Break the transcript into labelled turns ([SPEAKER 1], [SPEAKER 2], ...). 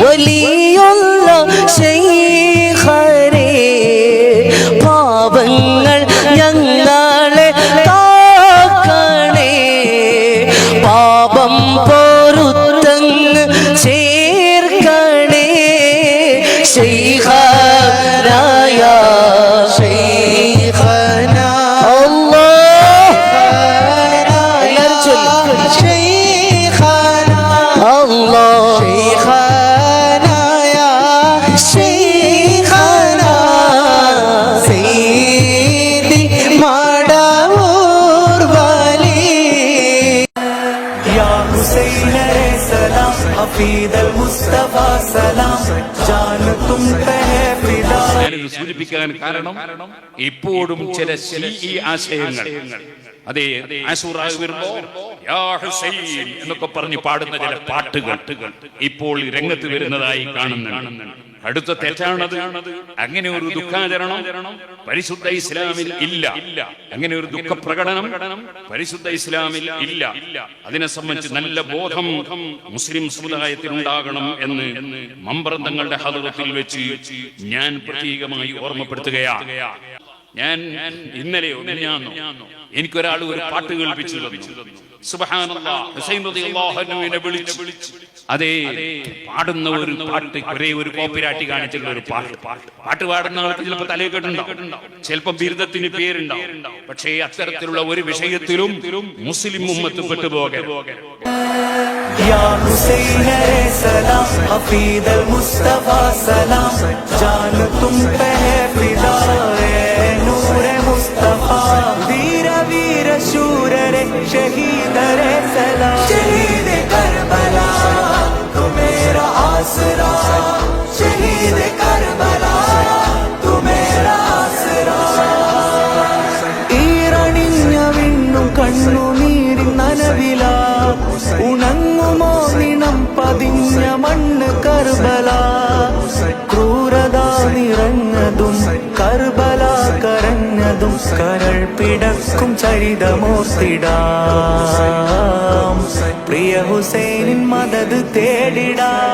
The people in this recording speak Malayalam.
[SPEAKER 1] Willie.
[SPEAKER 2] ഞാനിത് സൂചിപ്പിക്കാൻ കാരണം ഇപ്പോഴും ചില ഈ ആശയങ്ങൾ. അതെ എന്നൊക്കെ പറഞ്ഞ് പാടുന്ന ചില പാട്ടുകൾ ഇപ്പോൾ രംഗത്ത് വരുന്നതായി കാണുന്നുണ്ട്. അടുത്ത തെറ്റാണത്. അങ്ങനെ ഒരു ദുഃഖാചരണം പരിശുദ്ധ ഇസ്ലാമിൽ ഇല്ല. അങ്ങനെ ഒരു ദുഃഖ പ്രകടനം പരിശുദ്ധ ഇസ്ലാമിൽ ഇല്ല. അതിനെ സംബന്ധിച്ച് നല്ല ബോധം മുസ്ലിം സമുദായത്തിൽ ഉണ്ടാകണം എന്ന് മമ്പ്രന്തങ്ങളുടെ ഹതത്തിൽ വെച്ച് ഞാൻ പ്രത്യേകമായി ഓർമ്മപ്പെടുത്തുകയാണ് ഞാൻ ഇന്നലെ എനിക്കൊരാൾ ഒരു പാട്ട് കേൾപ്പിച്ചു വിളിച്ചു. അതെ പാടുന്ന ഒരു പാട്ട് ഒരേ ഒരു കോപ്പിരാട്ടി കാണിച്ചുള്ള ഒരു പാട്ട്. പാട്ട് പാടുന്ന ആൾക്ക് ചിലപ്പോൾ തലയിൽ കെട്ടുണ്ടാവും. ചിലപ്പോൾ ബിരുദത്തിന് പേരുണ്ടാവും. പക്ഷേ അത്തരത്തിലുള്ള ഒരു വിഷയത്തിലും മുസ്ലിം ഉമ്മത്ത്
[SPEAKER 1] പെട്ടുപോകെ يا शूर रे शहीद रे सलाम शहीद करबला तू मेरा आसरा शहीद करबला तू मेरा आसरा ഈറണിഞ്ഞ വിണ്ണും കണ്ണുനീരിൻ നനവില ഉണങ്ങുമോ നിണം പതിഞ്ഞ മണ്ണ് കർബല യാതും കരൾ പിടക്കും ചരിതമോർത്തിടാം പ്രിയ ഹുസൈനിൻ മദത് തേടിടാം